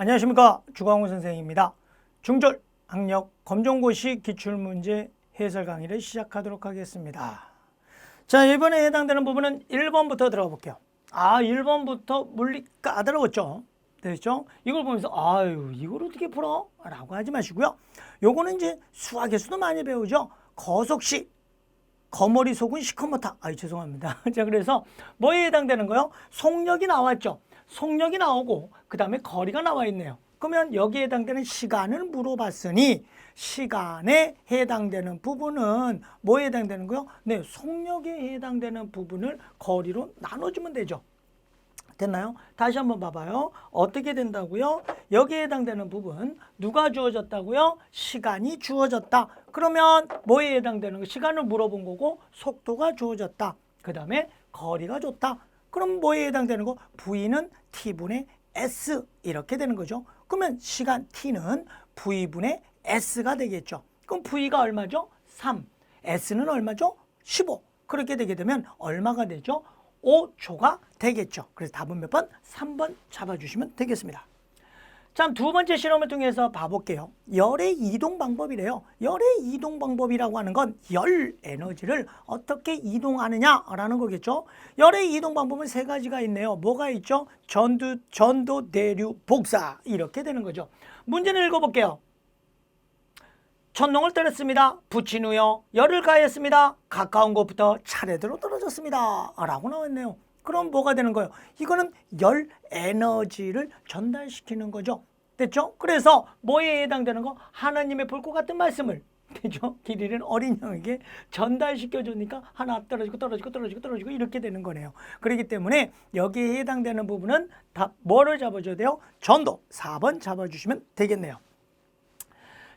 안녕하십니까 주광호 선생입니다. 중졸 학력 검정고시 기출문제 해설 강의를 시작하도록 하겠습니다. 자 이번에 해당되는 부분은 1번부터 들어가 볼게요. 아 1번부터 물리 까다로웠죠. 됐죠? 이걸 보면서 아유 이걸 어떻게 풀어? 라고 하지 마시고요. 요거는 이제 수학에서도 많이 배우죠. 거속시 거머리 속은 시커멓다. 아이 죄송합니다. 자 그래서 뭐에 해당되는 거요? 속력이 나왔죠. 속력이 나오고 그 다음에 거리가 나와 있네요. 그러면 여기에 해당되는 시간을 물어봤으니 시간에 해당되는 부분은 뭐에 해당되는 거요? 네, 속력에 해당되는 부분을 거리로 나눠주면 되죠. 됐나요? 다시 한번 봐봐요. 어떻게 된다고요? 여기에 해당되는 부분 누가 주어졌다고요? 시간이 주어졌다. 그러면 뭐에 해당되는 거? 시간을 물어본 거고 속도가 주어졌다. 그 다음에 거리가 좋다. 그럼 뭐에 해당되는 거? V는 T분의 S 이렇게 되는 거죠. 그러면 시간 T는 V분의 S가 되겠죠. 그럼 V가 얼마죠? 3. S는 얼마죠? 15. 그렇게 되게 되면 얼마가 되죠? 5초가 되겠죠. 그래서 답은 몇 번? 3번 잡아주시면 되겠습니다. 자, 두 번째 실험을 통해서 봐볼게요. 열의 이동 방법이래요. 열의 이동 방법이라고 하는 건 열 에너지를 어떻게 이동하느냐라는 거겠죠. 열의 이동 방법은 세 가지가 있네요. 뭐가 있죠? 전두, 전도, 대류, 복사 이렇게 되는 거죠. 문제는 읽어볼게요. 천둥을 때렸습니다. 붙인 후요. 열을 가했습니다. 가까운 곳부터 차례대로 떨어졌습니다. 라고 나왔네요. 그럼 뭐가 되는 거예요? 이거는 열 에너지를 전달시키는 거죠. 됐죠? 그래서 뭐에 해당되는 거? 하나님의 볼것 같은 말씀을 되죠? 길 잃은 어린 양에게 전달시켜 주니까 하나 떨어지고 떨어지고 떨어지고 떨어지고 이렇게 되는 거네요. 그렇기 때문에 여기에 해당되는 부분은 다 뭐를 잡아줘야 돼요? 전도 4번 잡아주시면 되겠네요.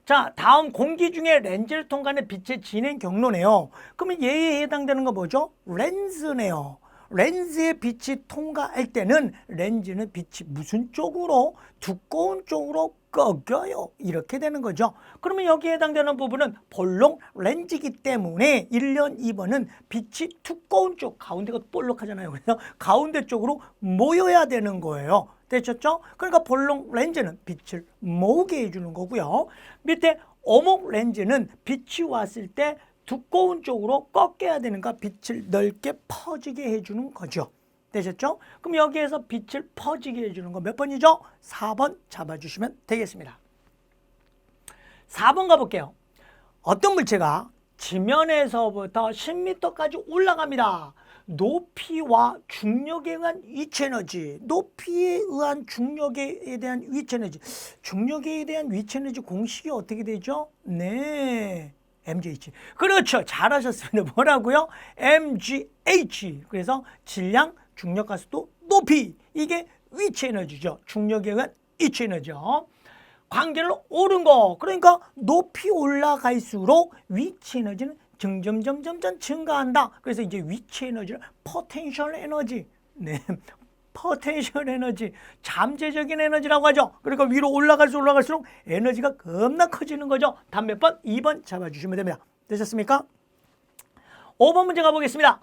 자, 다음 공기 중에 렌즈를 통과하는 빛의 진행 경로네요. 그러면 얘에 해당되는 거 뭐죠? 렌즈네요. 렌즈의 빛이 통과할 때는 렌즈는 빛이 무슨 쪽으로 두꺼운 쪽으로 꺾여요. 이렇게 되는 거죠. 그러면 여기에 해당되는 부분은 볼록 렌즈이기 때문에 1년 2번은 빛이 두꺼운 쪽 가운데가 볼록하잖아요. 그래서 가운데 쪽으로 모여야 되는 거예요. 되셨죠? 그러니까 볼록 렌즈는 빛을 모으게 해주는 거고요. 밑에 오목 렌즈는 빛이 왔을 때 두꺼운 쪽으로 꺾여야 되는가 빛을 넓게 퍼지게 해주는 거죠. 되셨죠? 그럼 여기에서 빛을 퍼지게 해주는 거 몇 번이죠? 4번 잡아주시면 되겠습니다. 4번 가볼게요. 어떤 물체가 지면에서부터 10m까지 올라갑니다. 높이와 중력에 의한 위치 에너지, 높이에 의한 중력에 대한 위치 에너지, 중력에 대한 위치 에너지 공식이 어떻게 되죠? 네. MGH. 그렇죠. 잘하셨습니다. 뭐라고요? MGH. 그래서 질량, 중력 가속도, 높이. 이게 위치 에너지죠. 중력에 의한 위치 에너지죠. 관계를 옳은 거. 그러니까 높이 올라갈수록 위치 에너지는 점점 점점점 증가한다. 그래서 이제 위치 에너지를 포텐셜 에너지. 네. 포텐셜 에너지, 잠재적인 에너지라고 하죠. 그러니까 위로 올라갈수록 올라갈수록 에너지가 겁나 커지는 거죠. 답 몇 번? 2번 잡아주시면 됩니다. 되셨습니까? 5번 문제 가보겠습니다.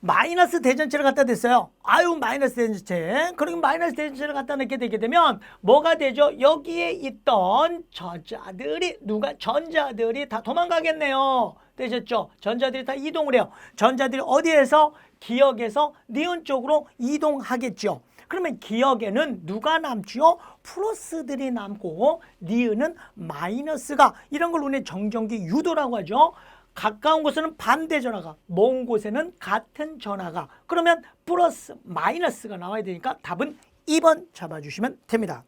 마이너스 대전체를 갖다 댔어요. 아유 마이너스 대전체. 그러면 마이너스 대전체를 갖다 놓게 되게 되면 뭐가 되죠? 여기에 있던 저자들이 누가 전자들이 다 도망가겠네요. 되셨죠? 전자들이 다 이동을 해요. 전자들이 어디에서 기억에서 니은 쪽으로 이동하겠죠. 그러면 기억에는 누가 남지요? 플러스들이 남고 니은은 마이너스가 이런 걸 우리 정전기 유도라고 하죠. 가까운 곳에는 반대 전화가, 먼 곳에는 같은 전화가. 그러면 플러스 마이너스가 나와야 되니까 답은 2번 잡아주시면 됩니다.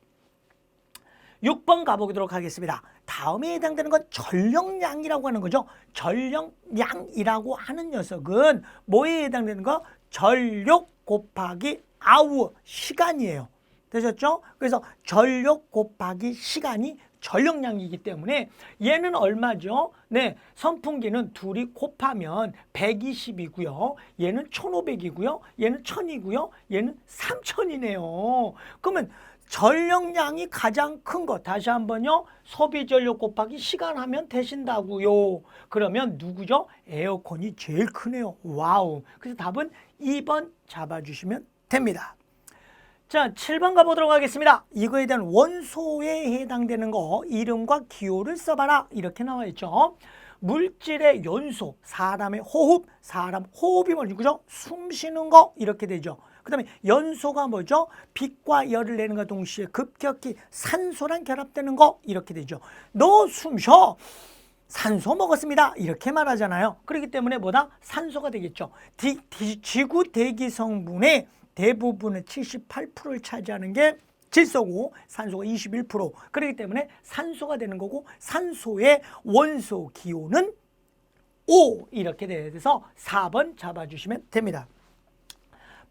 6번 가보도록 하겠습니다. 다음에 해당되는 건 전력량이라고 하는 거죠. 전력량이라고 하는 녀석은 뭐에 해당되는 거? 전력 곱하기 아우 시간이에요. 되셨죠? 그래서 전력 곱하기 시간이 전력량이기 때문에 얘는 얼마죠? 네, 선풍기는 둘이 곱하면 120이고요. 얘는 1500이고요. 얘는 1000이고요. 얘는 3000이네요. 그러면 전력량이 가장 큰거 다시 한번요. 소비 전력 곱하기 시간 하면 되신다고요. 그러면 누구죠? 에어컨이 제일 크네요. 와우. 그래서 답은 2번 잡아주시면 됩니다. 자, 7번 가보도록 하겠습니다. 이거에 대한 원소에 해당되는 거 이름과 기호를 써봐라. 이렇게 나와 있죠. 물질의 연소, 사람의 호흡, 사람 호흡이 뭐죠? 숨 쉬는 거. 이렇게 되죠. 그 다음에 연소가 뭐죠? 빛과 열을 내는 것 동시에 급격히 산소랑 결합되는 거 이렇게 되죠. 너 숨 쉬어. 산소 먹었습니다. 이렇게 말하잖아요. 그렇기 때문에 뭐다? 산소가 되겠죠. 디- 디- 지구 대기 성분의 대부분의 78%를 차지하는 게 질소고 산소가 21% 그렇기 때문에 산소가 되는 거고 산소의 원소 기호는 5 이렇게 돼서 4번 잡아주시면 됩니다.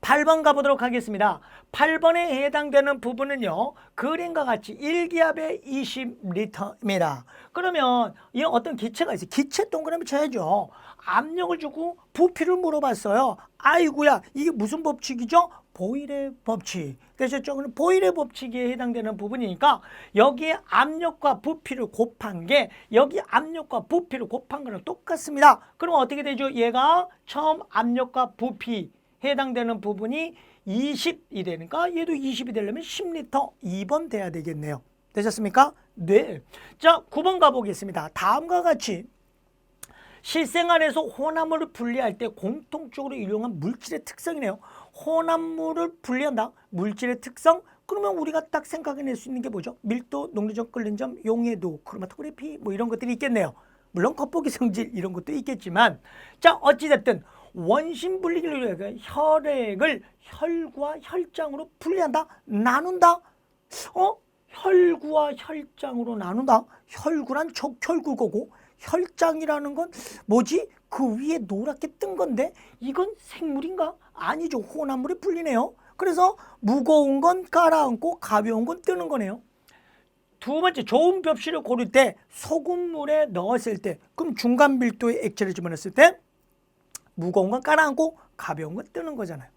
8번 가보도록 하겠습니다. 8번에 해당되는 부분은요. 그림과 같이 1기압에 20리터입니다. 그러면 이 어떤 기체가 있어요. 기체 동그라미 쳐야죠. 압력을 주고 부피를 물어봤어요. 아이고야 이게 무슨 법칙이죠? 보일의 법칙. 되셨죠? 그럼 보일의 법칙에 해당되는 부분이니까 여기에 압력과 부피를 곱한 게 여기 압력과 부피를 곱한 거랑 똑같습니다. 그럼 어떻게 되죠? 얘가 처음 압력과 부피 해당되는 부분이 20이 되니까 얘도 20이 되려면 10리터 2번 돼야 되겠네요. 되셨습니까? 네. 자, 9번 가보겠습니다. 다음과 같이 실생활에서 혼합물을 분리할 때 공통적으로 이용한 물질의 특성이네요. 혼합물을 분리한다. 물질의 특성. 그러면 우리가 딱 생각해낼 수 있는 게 뭐죠? 밀도, 녹리점, 끓는 점, 용해도, 크로마토그래피 뭐 이런 것들이 있겠네요. 물론 겉보기 성질 이런 것도 있겠지만 자 어찌됐든 원심 분리기를 위해 혈액을 혈과 혈장으로 분리한다 나눈다. 어? 혈구와 혈장으로 나눈다. 혈구란 적혈구거고 혈장이라는 건 뭐지? 그 위에 노랗게 뜬 건데 이건 생물인가? 아니죠. 혼합물이 분리네요. 그래서 무거운 건 깔아앉고 가벼운 건 뜨는 거네요. 두 번째 좋은 벽실을 고를 때 소금물에 넣었을 때 그럼 중간 밀도의 액체를 집어넣었을 때 무거운 건 깔아앉고 가벼운 건 뜨는 거잖아요.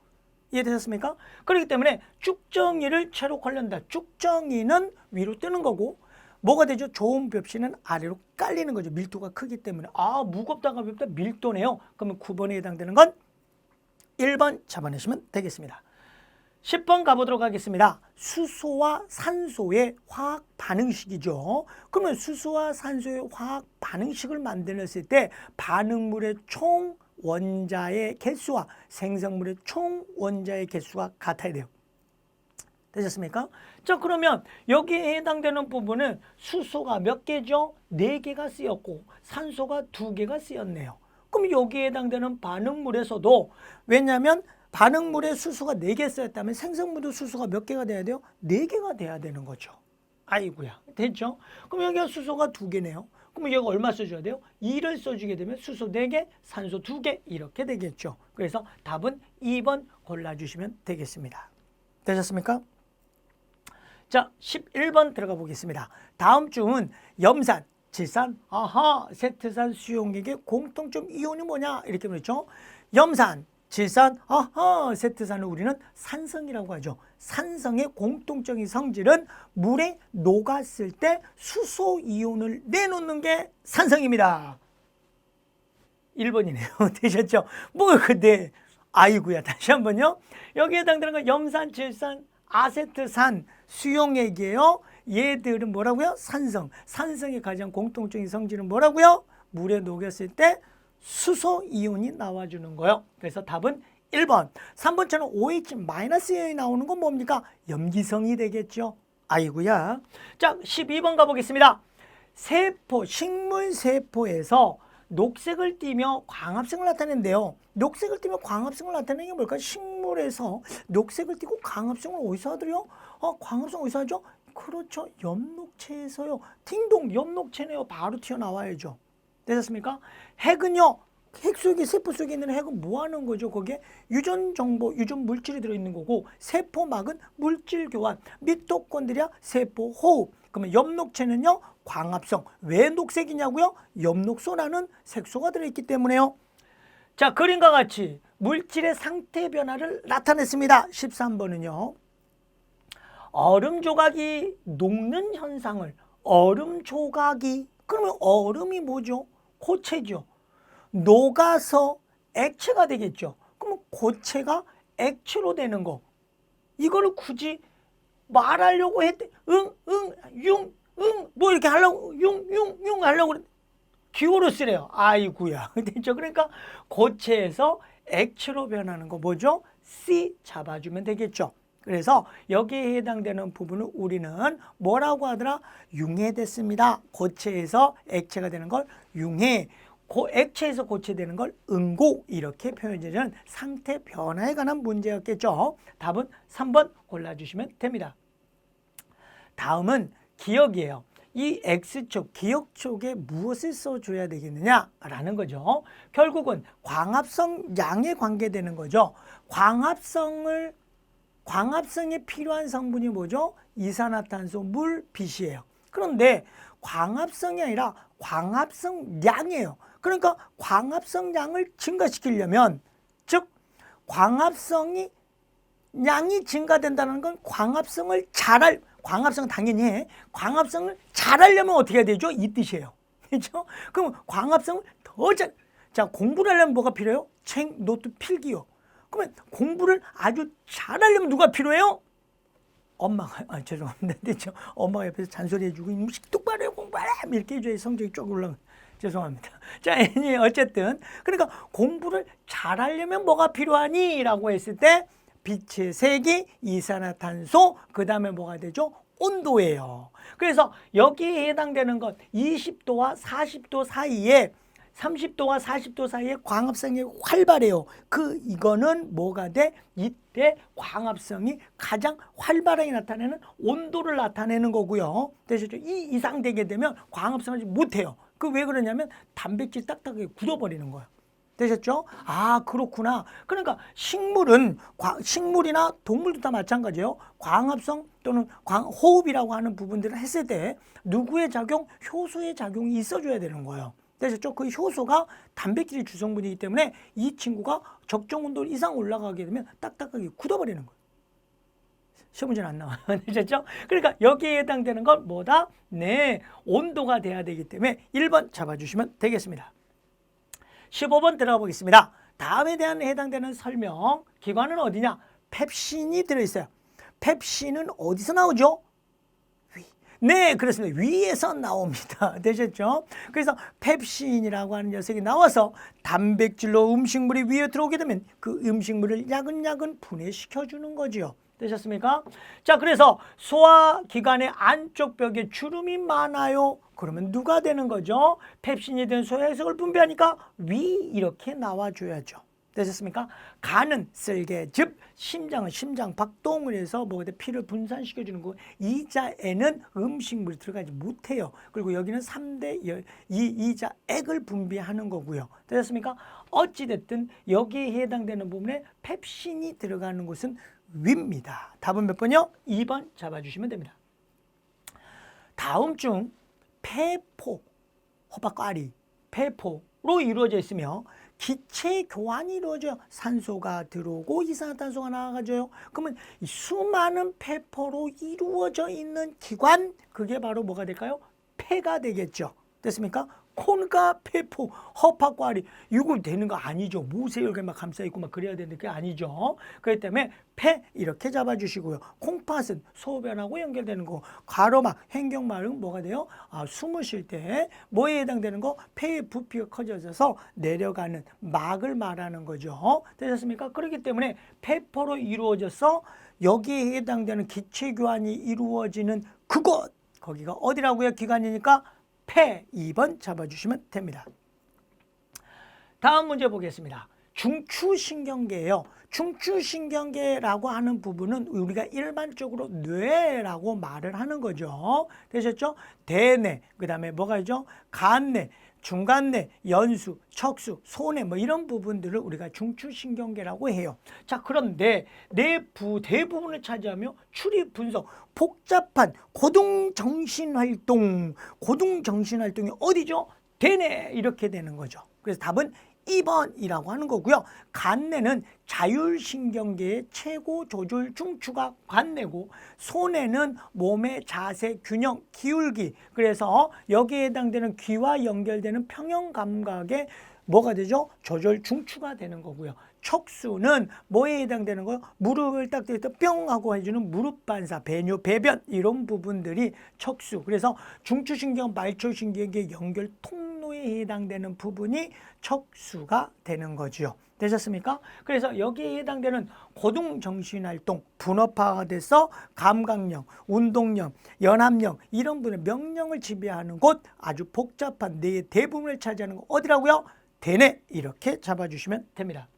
이해되셨습니까? 그렇기 때문에 쭉정이를 채로 걸른다. 쭉정이는 위로 뜨는 거고 뭐가 되죠? 좋은 벽실은 아래로 깔리는 거죠. 밀도가 크기 때문에 아 무겁다 가볍다 밀도네요. 그러면 9번에 해당되는 건 1번 잡아내시면 되겠습니다. 10번 가보도록 하겠습니다. 수소와 산소의 화학 반응식이죠. 그러면 수소와 산소의 화학 반응식을 만들었을 때 반응물의 총 원자의 개수와 생성물의 총 원자의 개수가 같아야 돼요. 되셨습니까? 자 그러면 여기에 해당되는 부분은 수소가 몇 개죠? 네 개가 쓰였고 산소가 두 개가 쓰였네요. 그럼 여기에 해당되는 반응물에서도 왜냐하면 반응물의 수소가 4개 쓰였다면 생성물도 수소가 몇 개가 돼야 돼요? 4개가 돼야 되는 거죠. 아이고야. 됐죠? 그럼 여기가 수소가 2개네요. 그럼 여기가 얼마 써줘야 돼요? 2를 써주게 되면 수소 4개, 산소 2개 이렇게 되겠죠. 그래서 답은 2번 골라주시면 되겠습니다. 되셨습니까? 자, 11번 들어가 보겠습니다. 다음 중은 염산, 질산, 아하, 세트산, 수용액의 공통점 이온이 뭐냐? 이렇게 물었죠. 염산, 질산, 아하, 세트산을 우리는 산성이라고 하죠. 산성의 공통적인 성질은 물에 녹았을 때 수소 이온을 내놓는 게 산성입니다. 1번이네요. 되셨죠? 뭐 근데 아이고야 다시 한번요. 여기에 해당되는 건 염산, 질산, 아세트산, 수용액이에요. 얘들은 뭐라고요? 산성. 산성의 가장 공통적인 성질은 뭐라고요? 물에 녹였을 때 수소 이온이 나와주는 거예요. 그래서 답은 1번. 3번처럼 OH-이온이 나오는 건 뭡니까? 염기성이 되겠죠. 아이고야. 자, 12번 가보겠습니다. 세포, 식물 세포에서 녹색을 띠며 광합성을 나타낸대요. 녹색을 띠며 광합성을 나타내는 게 뭘까요? 식물에서 녹색을 띠고 광합성을 어디서 하더요? 어, 광합성 어디서 하죠? 그렇죠. 엽록체에서요. 딩동 엽록체네요. 바로 튀어나와야죠. 되셨습니까? 핵은요. 핵 속에 세포 속에 있는 핵은 뭐 하는 거죠? 거기에 유전 정보, 유전 물질이 들어 있는 거고 세포막은 물질 교환, 미토콘드리아 세포 호흡. 그러면 엽록체는요. 광합성. 왜 녹색이냐고요? 엽록소라는 색소가 들어 있기 때문에요. 자, 그림과 같이 물질의 상태 변화를 나타냈습니다. 13번은요. 얼음 조각이 녹는 현상을 얼음 조각이 그러면 얼음이 뭐죠? 고체죠. 녹아서 액체가 되겠죠. 그러면 고체가 액체로 되는 거 이거를 굳이 말하려고 했대. 응, 응, 융, 응, 뭐 이렇게 하려고, 융, 융, 융 하려고 기호로 쓰래요. 아이구야. 됐죠? 그러니까 고체에서 액체로 변하는 거 뭐죠? C 잡아주면 되겠죠. 그래서 여기에 해당되는 부분을 우리는 뭐라고 하더라? 융해됐습니다. 고체에서 액체가 되는 걸 융해. 고, 액체에서 고체되는 걸 응고 이렇게 표현되는 상태 변화에 관한 문제였겠죠. 답은 3번 골라주시면 됩니다. 다음은 기억이에요. 이 X축, 기억 쪽에 무엇을 써줘야 되겠느냐라는 거죠. 결국은 광합성 양에 관계되는 거죠. 광합성을 광합성에 필요한 성분이 뭐죠? 이산화탄소, 물, 빛이에요. 그런데 광합성이 아니라 광합성 양이에요. 그러니까 광합성 양을 증가시키려면 즉 광합성이 양이 증가된다는 건 광합성을 잘할 광합성 당연히 해. 광합성을 잘하려면 어떻게 해야 되죠? 이 뜻이에요. 그렇죠? 그럼 광합성을 더 잘. 자 공부를 하려면 뭐가 필요해요? 책, 노트, 필기요. 그러면 공부를 아주 잘하려면 누가 필요해요? 엄마가 아 죄송합니다. 됐죠? 엄마가 옆에서 잔소리 해주고 음식 똑바로 해 공부하라 이렇게 해줘야 성적이 쭉 올라가. 죄송합니다. 자, 애니 어쨌든 그러니까 공부를 잘하려면 뭐가 필요하니?라고 했을 때 빛의 세기, 이산화탄소, 그 다음에 뭐가 되죠? 온도예요. 그래서 여기에 해당되는 것 20도와 40도 사이에 30도와 40도 사이에 광합성이 활발해요. 그 이거는 뭐가 돼? 이때 광합성이 가장 활발하게 나타내는 온도를 나타내는 거고요. 되셨죠? 이 이상 되게 되면 광합성을 못해요. 그 왜 그러냐면 단백질 딱딱하게 굳어버리는 거예요. 되셨죠? 아 그렇구나. 그러니까 식물은 과- 식물이나 동물도 다 마찬가지예요. 광합성 또는 광, 호흡이라고 하는 부분들을 했을 때 누구의 작용? 효소의 작용이 있어줘야 되는 거예요. 되셨죠? 그 효소가 단백질의 주성분이기 때문에 이 친구가 적정 온도 이상 올라가게 되면 딱딱하게 굳어버리는 거예요. 시험 문제는 안 나와요. 되셨죠? 그러니까 여기에 해당되는 건 뭐다? 네, 온도가 돼야 되기 때문에 1번 잡아주시면 되겠습니다. 15번 들어가 보겠습니다. 다음에 대한 해당되는 설명 기관은 어디냐? 펩신이 들어있어요. 펩신은 어디서 나오죠? 위. 네, 그렇습니다. 위에서 나옵니다. 되셨죠? 그래서 펩신이라고 하는 녀석이 나와서 단백질로 음식물이 위에 들어오게 되면 그 음식물을 야근야근 분해시켜 주는 거지요. 되셨습니까? 자, 그래서 소화기관의 안쪽 벽에 주름이 많아요. 그러면 누가 되는 거죠? 펩신이 된 소화해석을 분비하니까 위 이렇게 나와줘야죠. 되셨습니까? 간은 쓸개, 즉 심장은 심장 박동을 해서 돼? 피를 분산시켜 주는 거. 이자에는 음식물이 들어가지 못해요. 그리고 여기는 삼대 이 이자 액을 분비하는 거고요. 되셨습니까? 어찌 됐든 여기에 해당되는 부분에 펩신이 들어가는 곳은 위입니다. 답은 몇 번이요? 2번 잡아 주시면 됩니다. 다음 중 폐포, 호박과리, 폐포로 이루어져 있으며 기체 교환이 이루어져요. 산소가 들어오고 이산화탄소가 나가져요. 그러면 이 수많은 폐포로 이루어져 있는 기관 그게 바로 뭐가 될까요? 폐가 되겠죠. 됐습니까? 콘과 폐포, 허파과리 이거 되는 거 아니죠. 모세 열개 막 감싸 있고 막 그래야 되는 게 아니죠. 그렇기 때문에 폐 이렇게 잡아주시고요. 콩팥은 소변하고 연결되는 거. 가로막, 횡격막은 뭐가 돼요? 아, 쉴때 뭐에 해당되는 거? 폐의 부피가 커져서 내려가는 막을 말하는 거죠. 되셨습니까? 그렇기 때문에 폐포로 이루어져서 여기에 해당되는 기체 교환이 이루어지는 그곳 거기가 어디라고요? 기관이니까 폐 2번 잡아주시면 됩니다. 다음 문제 보겠습니다. 중추신경계예요. 중추신경계라고 하는 부분은 우리가 일반적으로 뇌라고 말을 하는 거죠. 되셨죠? 대뇌, 그 다음에 뭐가 있죠? 간뇌, 중간뇌, 연수, 척수, 소뇌 뭐 이런 부분들을 우리가 중추신경계라고 해요. 자 그런데 내부 대부분을 차지하며 추리 분석 복잡한 고동 정신 활동, 고동 정신 활동이 어디죠? 대뇌 이렇게 되는 거죠. 그래서 답은 2번이라고 하는 거고요. 간뇌는 자율신경계의 최고 조절 중추가 간뇌고 소뇌는 몸의 자세, 균형, 기울기 그래서 여기에 해당되는 귀와 연결되는 평형 감각의 뭐가 되죠? 조절 중추가 되는 거고요. 척수는 뭐에 해당되는 거요? 무릎을 딱 대서 뿅 하고 해주는 무릎 반사, 배뇨, 배변 이런 부분들이 척수. 그래서 중추신경, 말초신경의 연결 통로에 해당되는 부분이 척수가 되는 거지요. 되셨습니까? 그래서 여기에 해당되는 고동 정신 활동, 분업화가 돼서 감각력, 운동력, 연합력 이런 분의 명령을 지배하는 곳 아주 복잡한 뇌의 대부분을 차지하는 곳 어디라고요? 대뇌 이렇게 잡아주시면 됩니다.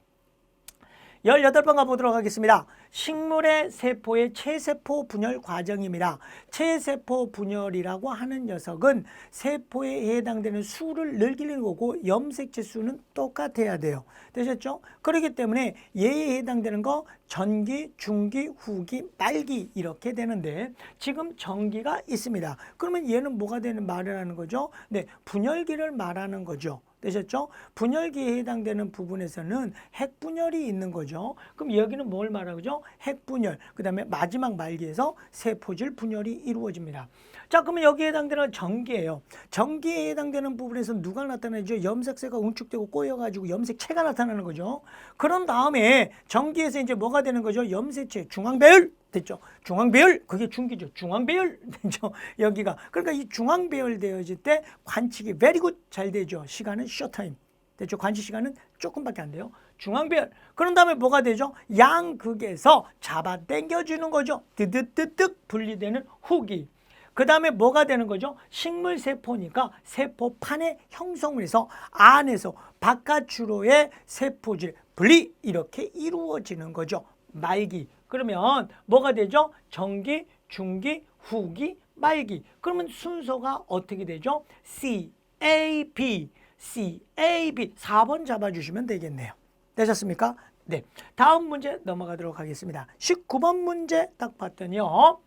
18번 가보도록 하겠습니다. 식물의 세포의 체세포 분열 과정입니다. 체세포 분열이라고 하는 녀석은 세포에 해당되는 수를 늘리는 거고 염색체 수는 똑같아야 돼요. 되셨죠? 그렇기 때문에 얘에 해당되는 거 전기, 중기, 후기, 말기 이렇게 되는데 지금 전기가 있습니다. 그러면 얘는 뭐가 되는 말을 하는 거죠? 네, 분열기를 말하는 거죠. 되셨죠? 분열기에 해당되는 부분에서는 핵분열이 있는 거죠. 그럼 여기는 뭘 말하죠? 핵분열. 그 다음에 마지막 말기에서 세포질 분열이 이루어집니다. 자, 그러면 여기에 해당되는 전기예요. 전기에 해당되는 부분에서 누가 나타나죠? 염색세가 응축되고 꼬여가지고 염색체가 나타나는 거죠. 그런 다음에 전기에서 이제 뭐가 되는 거죠? 염색체, 중앙배열 됐죠. 중앙배열 그게 중기죠. 중앙배열 됐죠. 여기가 그러니까 이 중앙배열 되어질 때 관측이 very good 잘 되죠. 시간은 쇼타임 됐죠. 관측 시간은 조금밖에 안 돼요. 중앙배열 그런 다음에 뭐가 되죠? 양극에서 잡아 당겨주는 거죠. 뜨뜻뜨뜻 분리되는 후기. 그 다음에 뭐가 되는 거죠? 식물 세포니까 세포판에 형성을 해서 안에서 바깥으로의 세포질 분리 이렇게 이루어지는 거죠. 말기. 그러면 뭐가 되죠? 전기, 중기, 후기, 말기. 그러면 순서가 어떻게 되죠? C, A, B, C, A, B. 4번 잡아주시면 되겠네요. 되셨습니까? 네. 다음 문제 넘어가도록 하겠습니다. 19번 문제 딱 봤더니요.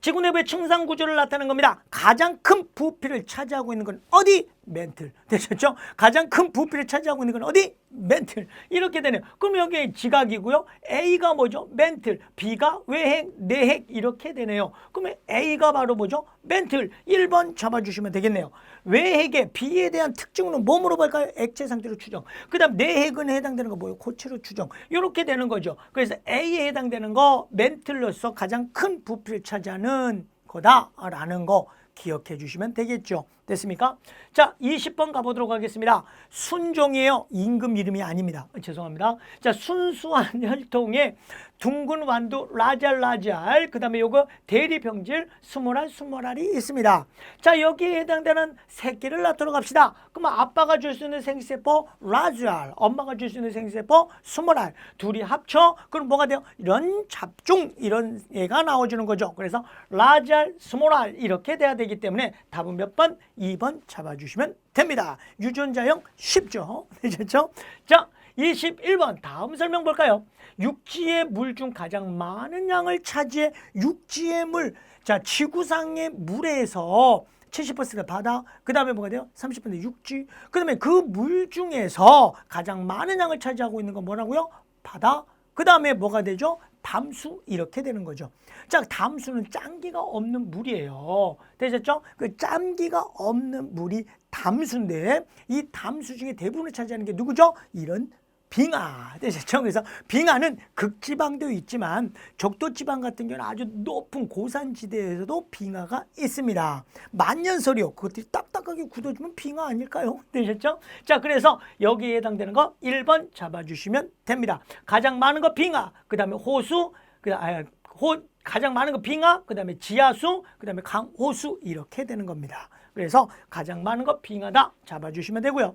지구 내부의 층상 구조를 나타내는 겁니다. 가장 큰 부피를 차지하고 있는 건 어디? 멘틀. 되셨죠? 가장 큰 부피를 차지하고 있는 건 어디? 멘틀. 이렇게 되네요. 그럼 여기 지각이고요. A가 뭐죠? 멘틀. B가 외핵, 내핵 이렇게 되네요. 그러면 A가 바로 뭐죠? 멘틀. 1번 잡아주시면 되겠네요. 외핵의 B에 대한 특징은 뭐 물어볼까요? 액체 상태로 추정. 그 다음 내핵은 해당되는 거 뭐예요? 고체로 추정. 이렇게 되는 거죠. 그래서 A에 해당되는 거 멘틀로서 가장 큰 부피를 차지하는 거다라는 거 기억해 주시면 되겠죠. 됐습니까? 자, 20번 가보도록 하겠습니다. 순종이에요. 임금 이름이 아닙니다. 어, 죄송합니다. 자, 순수한 혈통의 둥근 완두 라잘 라잘 그 다음에 요거 대리병질 스모랄 스모랄이 있습니다. 자, 여기에 해당되는 새끼를 낳도록 합시다. 그러면 아빠가 줄 수 있는 생세포 라잘 엄마가 줄 수 있는 생세포 스모랄 둘이 합쳐 그럼 뭐가 돼요? 이런 잡종 이런 애가 나와주는 거죠. 그래서 라잘 스모랄 이렇게 돼야 되기 때문에 답은 몇 번? 2번 잡아주시면 됩니다. 유전자형 쉽죠? 되셨죠? 자, 21번 다음 설명 볼까요? 육지의 물 중 가장 많은 양을 차지해 육지의 물. 자, 지구상의 물에서 70%가 바다, 그 다음에 뭐가 돼요? 30% 육지, 그 다음에 그 물 중에서 가장 많은 양을 차지하고 있는 건 뭐라고요? 바다, 그 다음에 뭐가 되죠? 담수 이렇게 되는 거죠. 자, 담수는 짠기가 없는 물이에요. 되셨죠? 그 짠기가 없는 물이 담수인데 이 담수 중에 대부분을 차지하는 게 누구죠? 이런 빙하? 그래서 빙하는 극지방도 있지만 적도지방 같은 경우는 아주 높은 고산지대에서도 빙하가 있습니다. 만년설이요. 그것들이 딱딱하게 굳어주면 빙하 아닐까요? 되셨죠? 자, 그래서 여기에 해당되는 거 1번 잡아주시면 됩니다. 가장 많은 거 빙하, 그 다음에 호수, 그 다음에 호, 가장 많은 거 빙하, 그 다음에 지하수, 그 다음에 강호수 이렇게 되는 겁니다. 그래서 가장 많은 거 빙하다 잡아주시면 되고요.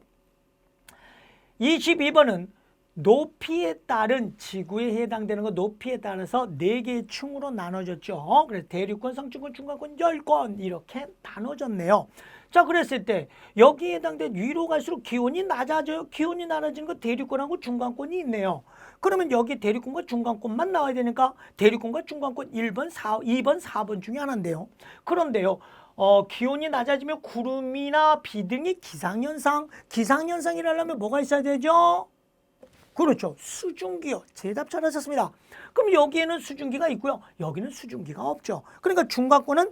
22번은 높이에 따른 지구에 해당되는 거 높이에 따라서 네 개의 층으로 나눠졌죠. 그래서 대륙권, 성층권, 중간권, 열권 이렇게 나눠졌네요. 자, 그랬을 때 여기에 해당된 위로 갈수록 기온이 낮아져요. 기온이 낮아지는 거 대륙권하고 중간권이 있네요. 그러면 여기 대륙권과 중간권만 나와야 되니까 대륙권과 중간권 1번, 4, 2번, 4번 중에 하나인데요. 그런데요. 어, 기온이 낮아지면 구름이나 비 등의 기상현상, 기상현상이라려면 뭐가 있어야 되죠? 그렇죠. 수증기요. 대답 잘하셨습니다. 그럼 여기에는 수증기가 있고요. 여기는 수증기가 없죠. 그러니까 중간권은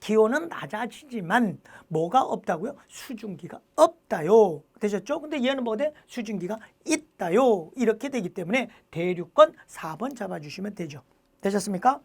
기온은 낮아지지만 뭐가 없다고요? 수증기가 없다요. 되셨죠? 근데 얘는 뭐돼? 수증기가 있다요. 이렇게 되기 때문에 대륙권 4번 잡아주시면 되죠. 되셨습니까?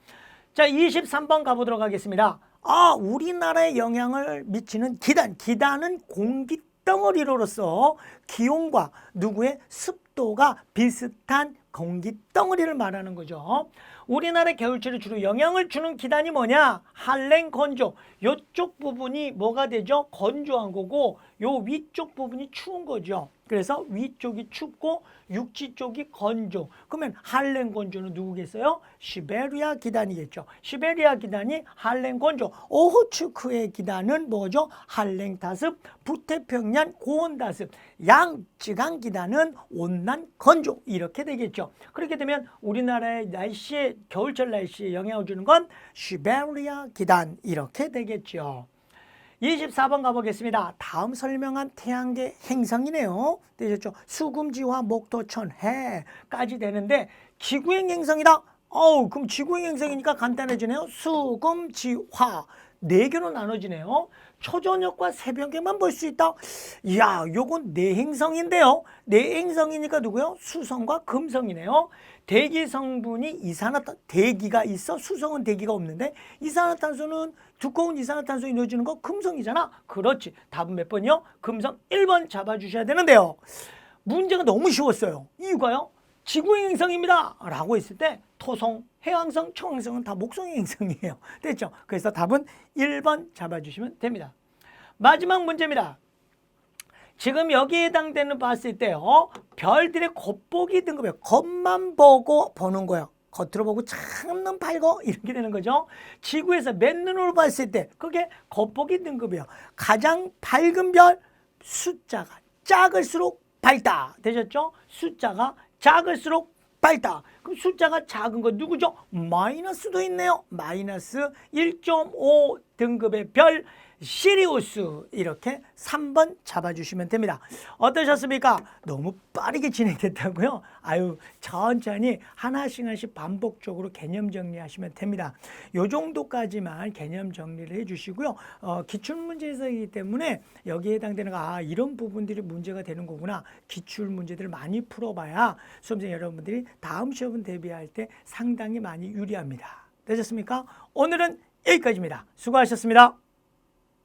자, 23번 가보도록 하겠습니다. 아, 우리나라에 영향을 미치는 기단. 기단은 공기 덩어리로서 기온과 누구의 습 도가 비슷한 공기 덩어리를 말하는 거죠. 우리나라 겨울철에 주로 영향을 주는 기단이 뭐냐? 한랭 건조. 요쪽 부분이 뭐가 되죠? 건조한 거고 요 위쪽 부분이 추운 거죠. 그래서 위쪽이 춥고 육지 쪽이 건조. 그러면 한랭 건조는 누구겠어요? 시베리아 기단이겠죠. 시베리아 기단이 한랭 건조. 오호츠크의 기단은 뭐죠? 한랭 다습, 북태평양 고온 다습. 양쯔강 기단은 온난 건조. 이렇게 되겠죠. 그렇게 되면 우리나라의 날씨에 겨울철 날씨에 영향을 주는 건 시베리아 기단 이렇게 되겠죠. 24번 가보겠습니다. 다음 설명한 태양계 행성이네요. 되셨죠? 수금지화, 목토천, 해까지 되는데 지구행 행성이다. 어우, 그럼 지구행 행성이니까 간단해지네요. 수금지화 네 개로 나눠지네요. 초저녁과 새벽에만 볼 수 있다. 이야, 요건 내행성인데요. 내행성이니까 누구요? 수성과 금성이네요. 대기 성분이 이산화탄 대기가 있어 수성은 대기가 없는데 이산화탄소는 두꺼운 이산화탄소 이루어지는 거 금성이잖아. 그렇지. 답은 몇 번이요? 금성 1번 잡아주셔야 되는데요. 문제가 너무 쉬웠어요. 이유가요? 지구의 행성입니다. 라고 했을 때 토성, 해왕성, 청왕성은 다 목성의 행성이에요. 됐죠? 그래서 답은 1번 잡아주시면 됩니다. 마지막 문제입니다. 지금 여기에 해당되는 봤을 때요. 별들의 겉보기 등급이에요. 겉만 보고 보는 거예요. 겉으로 보고 참는 밝고 이렇게 되는 거죠. 지구에서 맨눈으로 봤을 때 그게 겉보기 등급이에요. 가장 밝은 별 숫자가 작을수록 밝다. 되셨죠? 숫자가 작을수록 밝다. 그럼 숫자가 작은 거 누구죠? 마이너스도 있네요. 마이너스 1.5 등급의 별 시리우스 이렇게 3번 잡아주시면 됩니다. 어떠셨습니까? 너무 빠르게 진행됐다고요? 아유 천천히 하나씩 하나씩 반복적으로 개념 정리하시면 됩니다. 요 정도까지만 개념 정리를 해주시고요. 어, 기출문제이기 때문에 여기에 해당되는 거, 아 이런 부분들이 문제가 되는 거구나. 기출 문제들을 많이 풀어봐야 수험생 여러분들이 다음 시험을 대비할 때 상당히 많이 유리합니다. 되셨습니까? 오늘은 여기까지입니다. 수고하셨습니다.